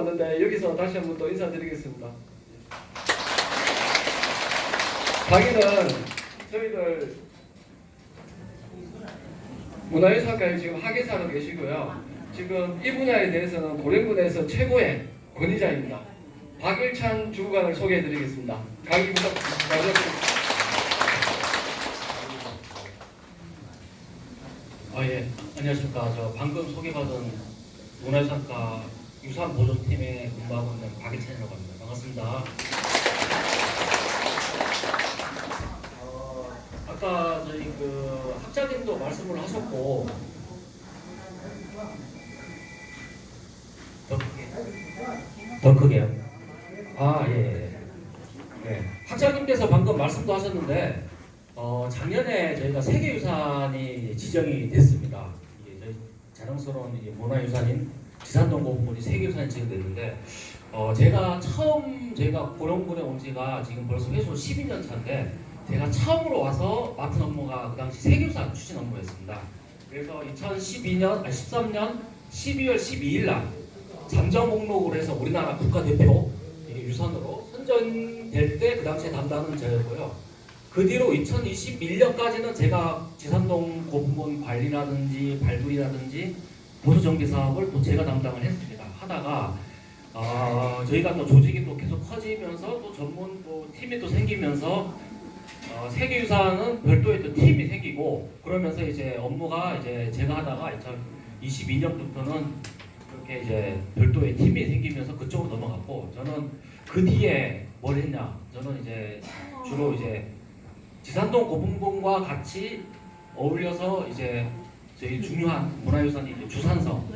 왔는데 여기서 다시 한번 또 인사드리겠습니다. 강의는 저희들 문화유산과에 지금 학예사로 계시고요. 지금 이 분야에 대해서는 고령군에서 최고의 권위자입니다. 박일찬 주구관을 소개해드리겠습니다. 강의 부탁드립니다. 아, 예. 안녕하십니까. 저 방금 소개받은 문화유산과 유산 보존팀에 근무하고 있는 박일찬이라고 합니다. 반갑습니다. 어, 아까 저희 그 학자님도 말씀을 하셨고 더 크게 더 크게요. 아, 예. 예. 네. 학자님께서 방금 말씀도 하셨는데 어, 작년에 저희가 세계유산이 지정이 됐습니다. 이게 저희 자랑스러운 문화유산인 지산동 고분군이 세계유산이 지정됐는데 어, 제가 처음 저희가 고령군에 온 지가 지금 벌써 회수 12년 차인데 제가 처음으로 와서 맡은 업무가 그 당시 세계유산 추진 업무였습니다. 그래서 2012년, 아니 13년 12월 12일 날 잠정 목록으로 해서 우리나라 국가대표 유산으로 선정될 때 그 당시에 담당은 저였고요. 그 뒤로 2021년까지는 제가 지산동 고분군 관리라든지 발굴이라든지 보수 정비 사업을 또 제가 담당을 했습니다. 하다가 어, 저희가 또 조직이 또 계속 커지면서 또 전문 또 팀이 또 생기면서 어, 세계유산은 별도의 또 팀이 생기고 그러면서 이제 업무가 이제 제가 하다가 2022년부터는 그렇게 이제 별도의 팀이 생기면서 그쪽으로 넘어갔고 저는 그 뒤에 뭘 했냐 저는 이제 주로 이제 지산동 고분군과 같이 어울려서 이제 저희 중요한 문화유산이 주산성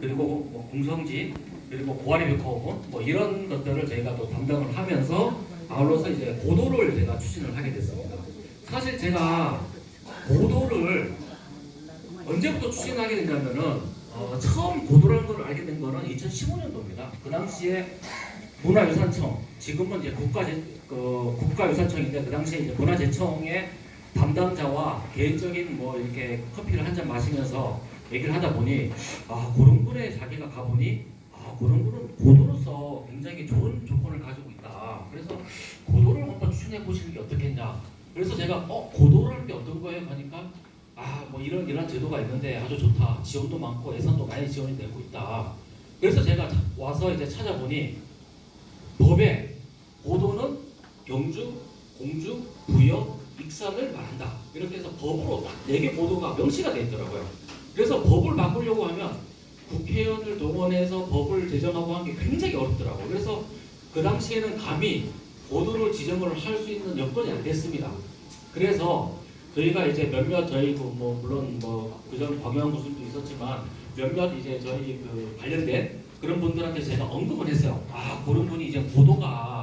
그리고 뭐 공성지 그리고 고아리 벽화원 뭐 이런 것들을 저희가 또 담당을 하면서 아울러서 이제 고도를 제가 추진을 하게 됐습니다. 사실 제가 고도를 언제부터 추진하게 됐냐면은 어, 처음 고도라는 걸 알게 된 거는 2015년도입니다. 그 당시에 문화유산청 지금은 이제 국가 그 국가유산청인데 그 당시에 이제 문화재청의 담당자와 개인적인 뭐 이렇게 커피를 한 잔 마시면서 얘기를 하다 보니 아 고령군에 자기가 가보니 아 고령군은 고도로서 굉장히 좋은 조건을 가지고 있다. 그래서 고도를 한번 추진해 보시는 게 어떻겠냐. 그래서 제가 어 고도라는 게 어떤 거예요? 하니까 아 뭐 이런 이런 제도가 있는데 아주 좋다. 지원도 많고 예산도 많이 지원이 되고 있다. 그래서 제가 와서 이제 찾아보니 법에 고도는 경주, 공주, 부여, 익산을 말한다. 이렇게 해서 법으로 딱네개 고도가 명시가 되어 있더라고요. 그래서 법을 바꾸려고 하면 국회의원을 동원해서 법을 제정하고 한게 굉장히 어렵더라고요. 그래서 그 당시에는 감히 고도를 지정을 할 수 있는 여건이 안 됐습니다. 그래서 저희가 이제 몇몇 저희 그뭐 물론 뭐 그전 박영환 교수도 있었지만 몇몇 이제 저희 그 관련된 그런 분들한테 제가 언급을 했어요. 아 그런 분이 이제 고도가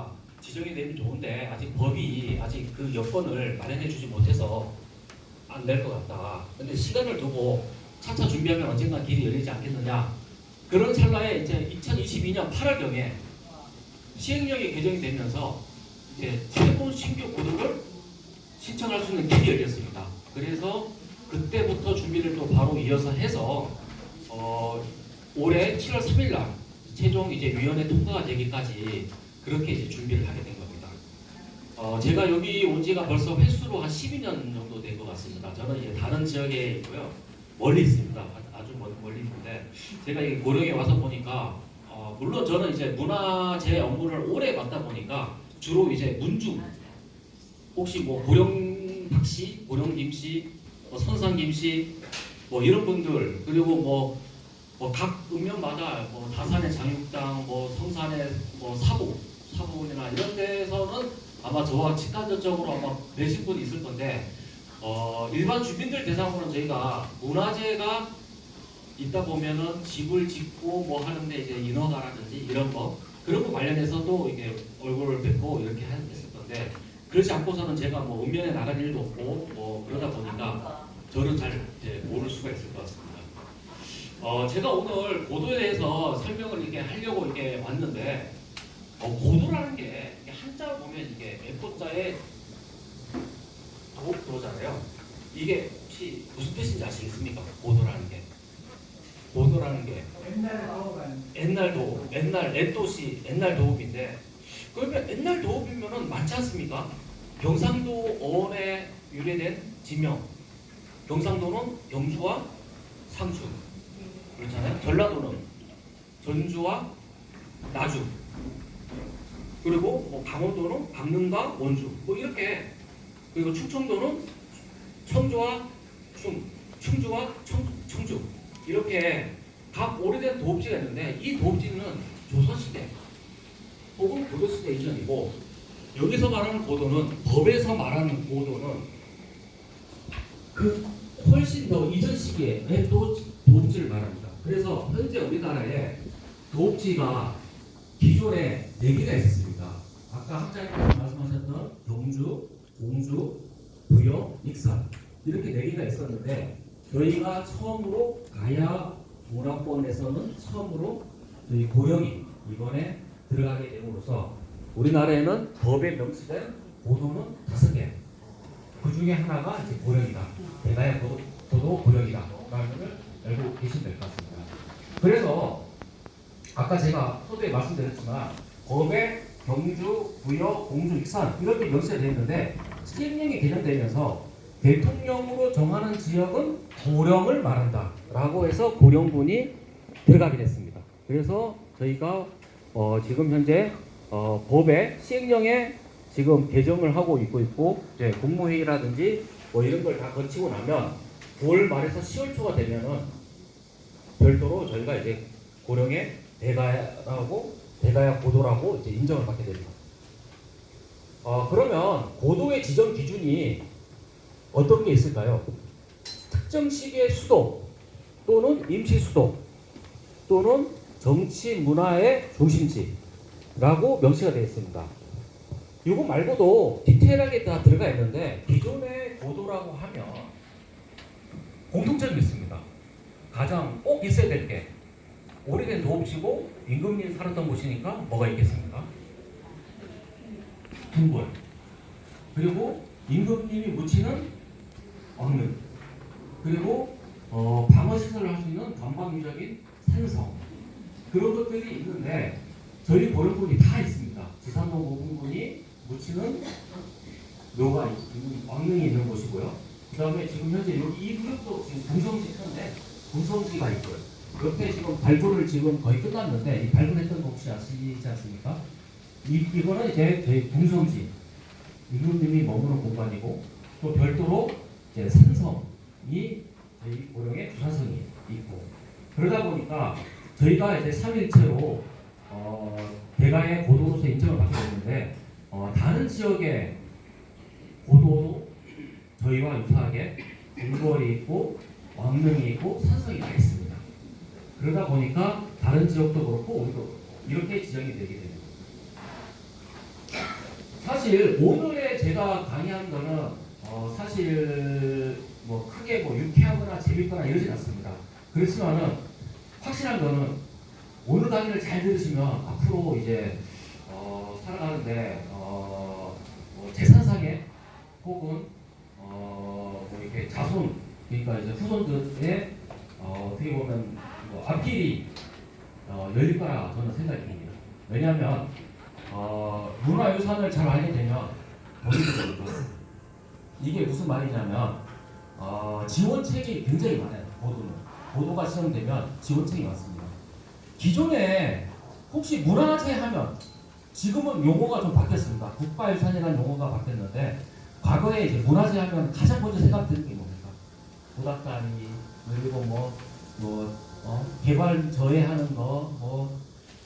지정이 되면 좋은데 아직 법이 아직 그 여건을 마련해 주지 못해서 안 될 것 같다. 근데 시간을 두고 차차 준비하면 언젠가 길이 열리지 않겠느냐. 그런 찰나에 이제 2022년 8월경에 시행령이 개정이 되면서 이제 최고 신규 고도를 신청할 수 있는 길이 열렸습니다. 그래서 그때부터 준비를 또 바로 이어서 해서 어, 올해 7월 3일 날 최종 이제 위원회 통과가 되기까지 그렇게 이제 준비를 하게 된 겁니다. 어, 제가 여기 온 지가 벌써 횟수로 한 12년 정도 된 것 같습니다. 저는 이제 다른 지역에 있고요. 멀리 있습니다. 아- 아주 멀- 멀리 있는데 제가 이 고령에 와서 보니까 어, 물론 저는 이제 문화재 업무를 오래 맡다 보니까 주로 이제 문중 혹시 뭐 고령 박씨, 고령 김씨, 뭐 선상 김씨 뭐 이런 분들 그리고 뭐 뭐각 읍면마다 뭐 다산의 장육당, 뭐 성산의 뭐 사부, 사부군이나 이런 데서는 아마 저와 직간접적으로 아마 내신 분이 있을 건데 어, 일반 주민들 대상으로는 저희가 문화재가 있다 보면은 집을 짓고 뭐 하는데 이제 인허가라든지 이런 거 그런 거 관련해서도 이게 얼굴을 뵙고 이렇게 했을 건데 그렇지 않고서는 제가 뭐 읍면에 나갈 일도 없고 뭐 그러다 보니까 저는 잘 모를 수가 있을 것 같습니다. 어, 제가 오늘 고도에 대해서 설명을 이렇게 하려고 이렇게 왔는데 어, 고도라는 게 이게 한자 보면 이게 F자에 도, 도잖아요. 이게 혹시 무슨 뜻인지 아시겠습니까? 고도라는 게 보도라는 게 옛날 도읍, 옛날 옛도시, 옛날 도읍인데 그러면 옛날 도읍이면은 많지 않습니까? 경상도 어원에 유래된 지명. 경상도는 경주와 상주 그렇잖아요. 전라도는 전주와 나주 그리고 뭐 강원도는 강릉과 원주. 뭐 이렇게. 그리고 충청도는 청주와 충 충주와 청, 청주. 이렇게 각 오래된 도읍지가 있는데 이 도읍지는 조선시대 혹은 고려시대 이전이고 여기서 말하는 고도는 법에서 말하는 고도는 그 훨씬 더 이전 시기에 도, 도읍지를 말합니다. 그래서 현재 우리나라에 도읍지가 기존에 네 개가 있었습니다. 아까 학자님께서 말씀하셨던 경주, 공주, 부영, 익산 이렇게 네 개가 있었는데 저희가 처음으로 가야 문화권에서는 처음으로 저희 고령이 이번에 들어가게 됨으로써 우리나라에는 법에 명시된 고도는 다섯 개. 그 중에 하나가 이제 고령이다. 고도, 고도 고령이다. 라는 걸 알고 계시면 될 것 같습니다. 그래서 아까 제가 서두에 말씀드렸지만 법에 경주, 부여, 공주, 익산 이렇게 명시가 되어 있는데 시행령이 개정되면서 대통령으로 정하는 지역은 고령을 말한다 라고 해서 고령군이 들어가게 됐습니다. 그래서 저희가 어, 지금 현재 어, 법에 시행령에 지금 개정을 하고 있고 있고 이제 국무회의라든지 뭐 이런 걸 다 거치고 나면 9월 말에서 10월 초가 되면은 별도로 저희가 이제 고령의 대가야라고 대가야 고도라고 이제 인정을 받게 됩니다. 어, 그러면 고도의 지정 기준이 어떤 게 있을까요? 특정 시기의 수도 또는 임시 수도 또는 정치 문화의 중심지라고 명시가 되어 있습니다. 이거 말고도 디테일하게 다 들어가 있는데 기존의 고도라고 하면 공통점이 있습니다. 가장 꼭 있어야 될 게 오래된 도읍지고 임금님이 살았던 곳이니까 뭐가 있겠습니까? 궁궐 그리고 임금님이 묻히는 왕릉 그리고 어, 방어 시설을 할 수 있는 관방유적인 산성 그런 것들이 있는데 저희 고령군이 다 있습니다. 지산동 고궁군이 묻히는 묘가 있는 왕릉이 있는 곳이고요. 그 다음에 지금 현재 여기 이 구역도 지금 궁성지 편데 궁성지가 있고요. 옆에 지금 발굴을 지금 거의 끝났는데 이 발굴했던 거 혹시 아시지 않습니까? 이, 이거는 이제 저희 궁성지 임금님이 머무는 공간이고 또 별도로 이제 산성이 저희 고령의 주산성이 있고 그러다 보니까 저희가 이제 3일체로 어, 대가의 고도로서 인정을 받게 됐는데 어, 다른 지역의 고도도 저희와 유사하게 궁궐이 있고 왕릉이 있고 산성이 다 있습니다. 그러다 보니까 다른 지역도 그렇고 우리도 이렇게 지정이 되게 됩니다. 사실 오늘의 제가 강의한 거는 어, 사실 뭐 크게 뭐 유쾌하거나 재밌거나 이러진 않습니다. 그렇지만은 확실한 거는 오늘 강의를 잘 들으시면 앞으로 이제 어, 살아가는데 어, 뭐 재산상의 혹은 어, 뭐 이렇게 자손 그러니까 이제 후손들의 어, 어떻게 보면 뭐 앞길이 어, 열릴 거라 저는 생각이 듭니다. 왜냐하면 어, 문화유산을 잘 알게 되면 들고 이게 무슨 말이냐면 어, 지원책이 굉장히 많아요. 보도는 보도가 시행되면 지원책이 많습니다. 기존에 혹시 문화재 하면 지금은 용어가 좀 바뀌었습니다. 국가유산이라는 용어가 바뀌었는데 과거에 이제 문화재 하면 가장 먼저 생각드는 게 뭡니까? 부닥다리 그리고 뭐, 뭐 어? 개발 저해하는 거, 뭐,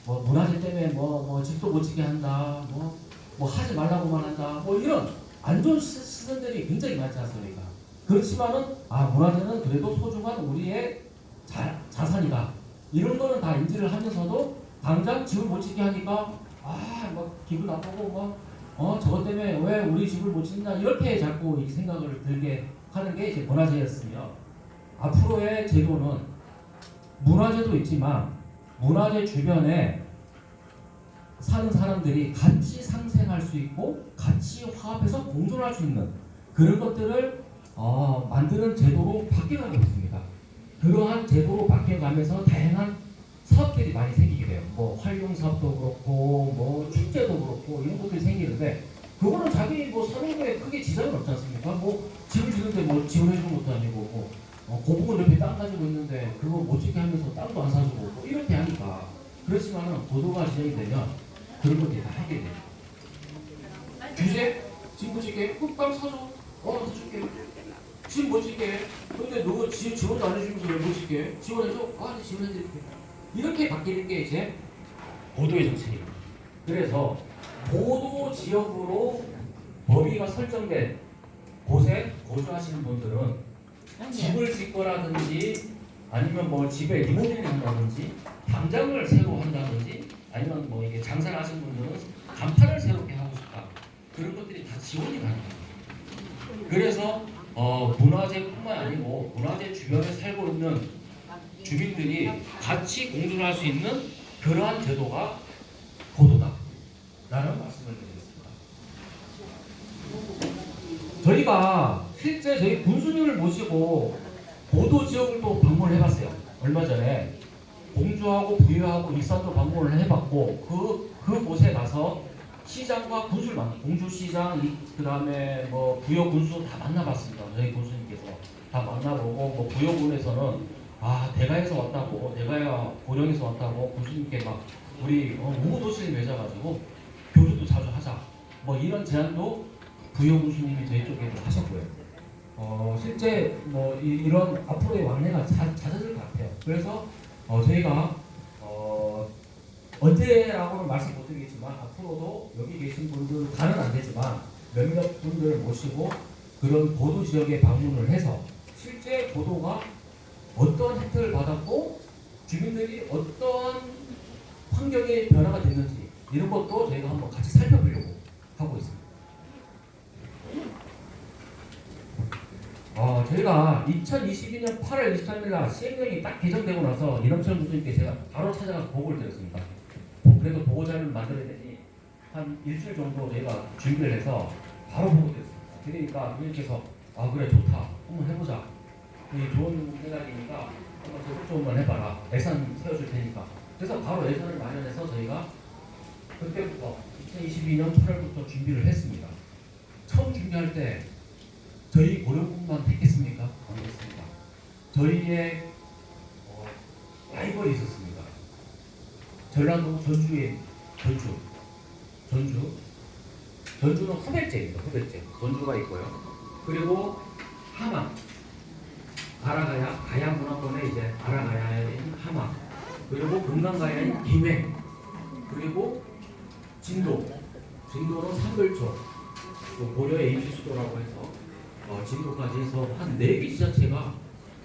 뭐 문화재 때문에 뭐, 뭐 집도 못 지게 한다, 뭐, 뭐 하지 말라고만 한다, 뭐 이런 안 좋은 시- 시선들이 굉장히 많지 않습니까? 그렇지만은 아 문화재는 그래도 소중한 우리의 자, 자산이다. 이런 거는 다 인지를 하면서도 당장 집을 못 짓게 하니까 아막 기분 나쁘고 뭐어 저것 때문에 왜 우리 집을 못 짓냐 이렇게 자꾸 이 생각을 들게 하는 게 이제 문화재였으며 앞으로의 제도는 문화재도 있지만 문화재 주변에 사는 사람들이 같이 상생할 수 있고 같이 화합해서 공존할 수 있는 그런 것들을 어, 만드는 제도로 바뀌어가고 있습니다. 그러한 제도로 바뀌어가면서 다양한 사업들이 많이 생기게 돼요. 뭐 활용 사업도 그렇고 뭐 축제도 그렇고 이런 것들이 생기는데 그거는 자기 뭐 사는 거에 크게 지장은 없지 않습니까? 뭐 집을 지는데 뭐 지원해 준 것도 아니고 뭐 어, 고부은 옆에 땅 가지고 있는데 그거 못 짓게 하면서 땅도 안 사주고 뭐 이렇게 하니까 도도가 지정이 되면 그런 것들이 다 하게 돼요. 규제? 집못 짓게? 끝땅 사줘 어 사줄게? 집못 짓게? 근데 누구 지, 지원도 안 해주면서 왜 못 짓게? 지원해줘 아 네, 지원해드릴게 이렇게 바뀌는 게 이제 보도의 정책입니다 그래서 보도 지역으로 범위가 설정된 곳에 거주하시는 분들은 집을 짓거라든지 아니면 뭐 집에 리모델링 한다든지 담장을 새로 한다든지 아니면 뭐 이게 장사를 하시는 분들은 간판을 새롭게 하고 싶다 그런 것들이 다 지원이 가능합니다. 그래서 어, 문화재뿐만 아니고 문화재 주변에 살고 있는 주민들이 같이 공존을 할수 있는 그러한 제도가 보도다 라는 말씀을 드리겠습니다. 저희가 실제 저희 군수님을 모시고 보도 지역을 또 방문을 해봤어요. 얼마 전에 공주하고 부여하고 익산도 방문을 해봤고 그 그곳에 가서 시장과 군수를 만나 공주시장 그 다음에 뭐 부여 군수 다 만나봤습니다. 저희 군수님께서 다 만나보고 뭐 부여군에서는 아 대가에서 왔다고 대가야 고령에서 왔다고 군수님께 막 우리 어, 우후 도시를 맺어가지고 교류도 자주 하자 뭐 이런 제안도 부여 군수님이 저희 쪽에 하셨고요. 어, 실제 뭐 이, 런 앞으로의 왕래가 자, 잦아질 것 같아요. 그래서 어, 저희가 어, 언제라고는 말씀 못 드리겠지만 앞으로도 여기 계신 분들 다는 안 되지만 몇몇 분들 모시고 그런 보도 지역에 방문을 해서 실제 보도가 어떤 혜택을 받았고 주민들이 어떤 환경의 변화가 됐는지 이런 것도 저희가 한번 같이 살펴보려고 하고 있습니다. 어, 저희가 2022년 8월 23일 날 시행령이 딱 개정되고 나서 이남철 교수님께 제가 바로 찾아가서 보고를 드렸습니다. 보- 그래도 보고자를 만들어야 되니 한 일주일 정도 저희가 준비를 해서 바로 보고 드렸습니다. 그러니까 교수님께서 아 그래 좋다 한번 해보자 이 좋은 생각이니까 한번 적극 좀만 해봐라 예산 세워줄 테니까 그래서 바로 예산을 마련해서 저희가 그때부터 2022년 8월부터 준비를 했습니다. 처음 준비할 때 저희 고령군만 택했습니까? 아니었습니다. 저희의 어, 라이벌이 있었습니다. 전라도 전주의 전주, 전주, 전주는 후백제입니다. 후백제. 전주가 있고요. 그리고 함양, 아라가야, 가야 문화권의 이제 아라가야인 함양, 그리고 금강가야인 김해, 그리고 진도, 진도는 삼글초, 또 고려의 임시 수도라고 해서 어, 진도까지 해서 한네개 지자체가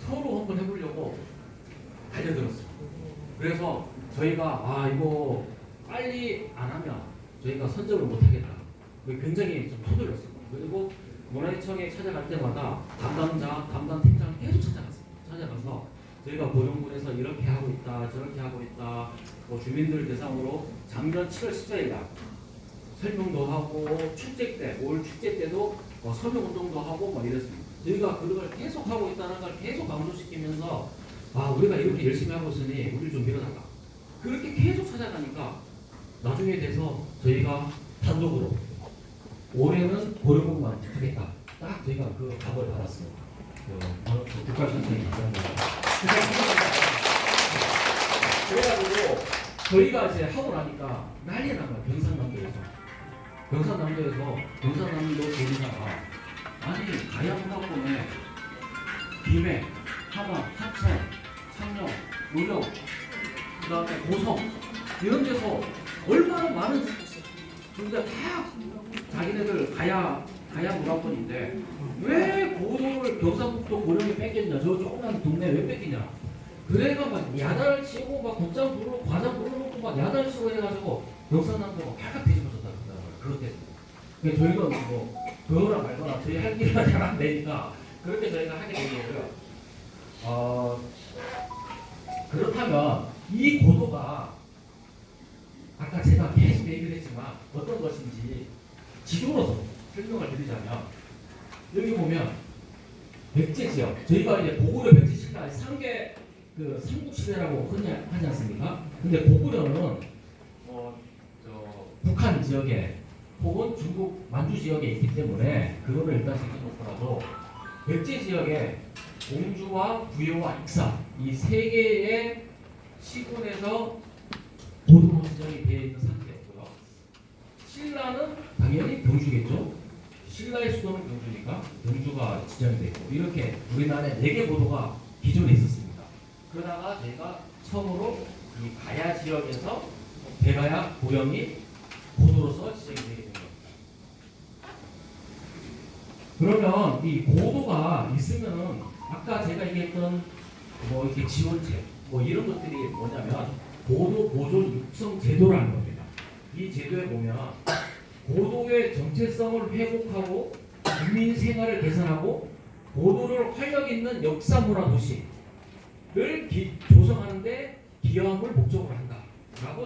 서로 한번 해보려고 알려들었어요. 그래서 저희가 아 이거 빨리 안 하면 저희가 선정을 못 하겠다. 굉장히 좀 서둘렀어요. 그리고 문화재청에 찾아갈 때마다 담당자, 담당 팀장 계속 찾아갔어요. 찾아가서 저희가 고령군에서 이렇게 하고 있다, 저렇게 하고 있다, 뭐 주민들 대상으로 작년 7월 14일 날 설명도 하고 축제 때, 올 축제 때도 어, 서명 운동도 하고 막 이랬습니다. 저희가 그걸 계속 하고 있다는 걸 계속 강조시키면서 아 우리가 이렇게 열심히 하고 있으니 우리 좀 밀어달라. 그렇게 계속 찾아가니까 나중에 돼서 저희가 단독으로 올해는 고령공만 하겠다. 딱 저희가 그 답을 받았어요. 그, 어, 그 국가 선생님이 그래가지고 저희가 이제 하고 나니까 난리 난 거야 경상남도에서 경상남도에서 경상남도 도지사가 아니 가야문화권에 김해, 함양, 하천, 창녕, 의령, 그 다음에 고성 이런 데서 얼마나 많은 근데 다 자기네들 가야 가야 문화권인데 왜 고도를 경상북도 고령에 뺏겼냐? 저 조그만 동네 왜 뺏기냐? 그래가 막 야단을 치고 막 국장 부르고 과장 부르고 막 야단을 치고 해가지고 경상남도가 발칵 뒤집어졌다 그러더 그것 때문에 근데 저희가 뭐 그거나 말거나 저희 할 일이 잘안 되니까 그렇게 저희가 하게 된 거고요 어, 그렇다면 이 고도가 아까 제가 계속 얘기를 했지만 어떤 것인지 지도로서 설명을 드리자면 여기 보면 백제 지역 저희가 이제 고구려 백제 신라 상계 그 삼국 시대라고 흔히 하지 않습니까? 근데 고구려는 어, 저 북한 지역에 혹은 중국 만주 지역에 있기 때문에 그거를 일단 지켜놓더라도 백제 지역에 공주와 부여와 익사 이 세 개의 시군에서 고도로 지정이 되어 있는 상태였고요. 신라는 당연히 경주겠죠. 신라의 수도는 경주니까 경주가 지정이 됐고 이렇게 우리나라에 네 개 보도가 기존에 있었습니다. 그러다가 제가 처음으로 이 가야 지역에서 대가야 고령이 고도로서 지정이 겁니다. 그러면 이 고도가 있으면은 아까 제가 얘기했던 뭐 이렇게 지원책 뭐 이런 것들이 뭐냐면 고도 보존 육성 제도라는 겁니다. 이 제도에 보면 고도의 정체성을 회복하고 국민 생활을 개선하고 고도를 활력 있는 역사 문화 도시를 기- 조성하는데 기여함을 목적으로 한다라고